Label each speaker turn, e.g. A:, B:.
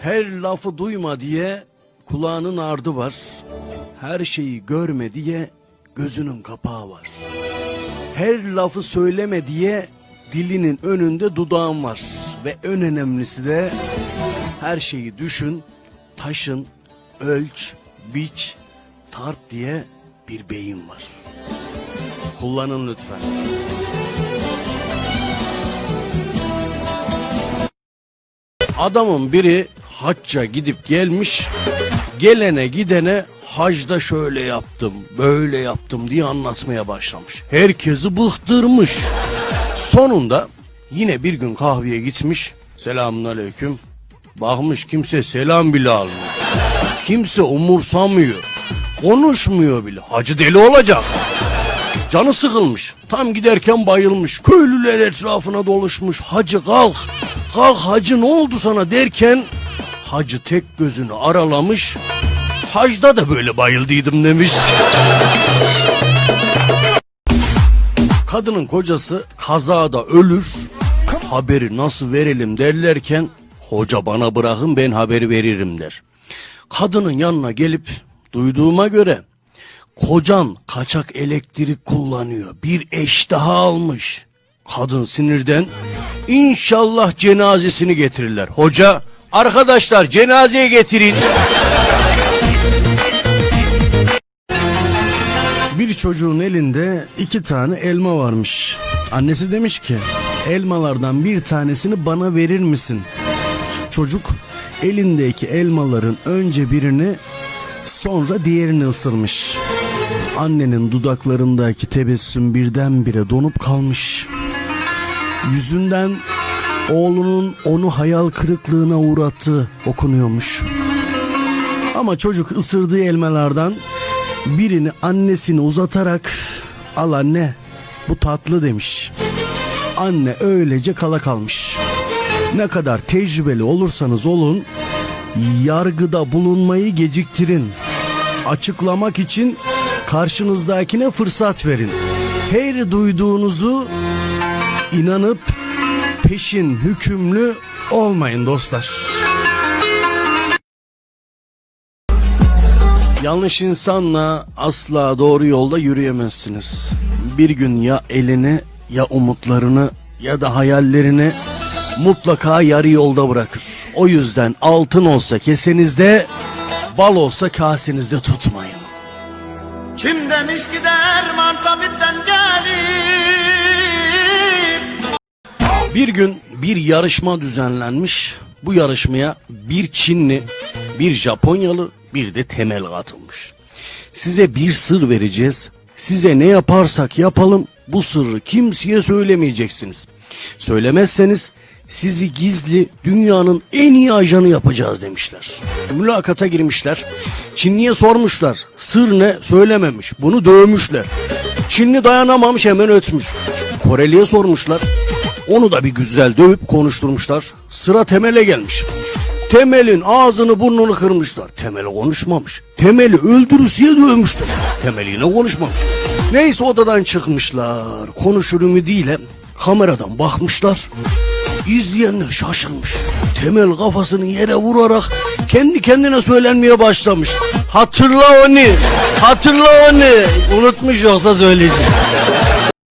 A: Her lafı duyma diye kulağının ardı var. Her şeyi görme diye gözünün kapağı var. Her lafı söyleme diye dilinin önünde dudağın var. Ve en önemlisi de her şeyi düşün, taşın, ölç, biç, tart diye bir beyin var. Kullanın lütfen. Adamın biri hacca gidip gelmiş, gelene gidene hacda şöyle yaptım, böyle yaptım diye anlatmaya başlamış. Herkesi bıktırmış. Sonunda yine bir gün kahveye gitmiş. Selamun aleyküm. Bakmış kimse selam bile almıyor. Kimse umursamıyor. Konuşmuyor bile. Hacı deli olacak. Canı sıkılmış. Tam giderken bayılmış. Köylüler etrafına doluşmuş. Hacı kalk. Kalk hacı ne oldu sana derken hacı tek gözünü aralamış. Hacda da böyle bayıldıydım demiş. Kadının kocası kazada ölür. Haberi nasıl verelim derlerken hoca bana bırakın ben haberi veririm der. Kadının yanına gelip duyduğuma göre kocan kaçak elektrik kullanıyor. Bir eş daha almış. Kadın sinirden inşallah cenazesini getirirler. Hoca arkadaşlar cenazeye getirin. Bir çocuğun elinde iki tane elma varmış. Annesi demiş ki elmalardan bir tanesini bana verir misin? Çocuk elindeki elmaların önce birini sonra diğerini ısırmış. Annenin dudaklarındaki tebessüm birdenbire donup kalmış. Yüzünden oğlunun onu hayal kırıklığına uğrattığı okunuyormuş. Ama çocuk ısırdığı elmalardan birini annesine uzatarak al anne bu tatlı demiş. Anne öylece kala kalmış. Ne kadar tecrübeli olursanız olun yargıda bulunmayı geciktirin. Açıklamak için karşınızdakine fırsat verin. Her duyduğunuzu inanıp peşin hükümlü olmayın dostlar. Yanlış insanla asla doğru yolda yürüyemezsiniz. Bir gün ya elini ya umutlarını ya da hayallerini mutlaka yarı yolda bırakır. O yüzden altın olsa kesenizde, bal olsa kasenizde tutmayın.
B: Kim demiş ki derman tabipten gelir
A: Bir gün bir yarışma düzenlenmiş. Bu yarışmaya bir Çinli, bir Japonyalı, bir de Temel katılmış. Size bir sır vereceğiz. Size ne yaparsak yapalım bu sırrı kimseye söylemeyeceksiniz. Söylemezseniz sizi gizli dünyanın en iyi ajanı yapacağız demişler. Mülakata girmişler. Çinliye sormuşlar. Sır ne? Söylememiş. Bunu dövmüşler. Çinli dayanamamış hemen ötmüş. Koreliye sormuşlar. Onu da bir güzel dövüp konuşturmuşlar. Sıra Temel'e gelmiş. Temel'in ağzını burnunu kırmışlar. Temel konuşmamış. Temel'i öldürüsüye dövmüşler. Temel yine konuşmamış. Neyse odadan çıkmışlar. Konuşur ümidiyle kameradan bakmışlar. İzleyenler şaşırmış. Temel kafasını yere vurarak kendi kendine söylenmeye başlamış. Hatırla onu, hatırla onu. Unutmuş yoksa söyleyecek.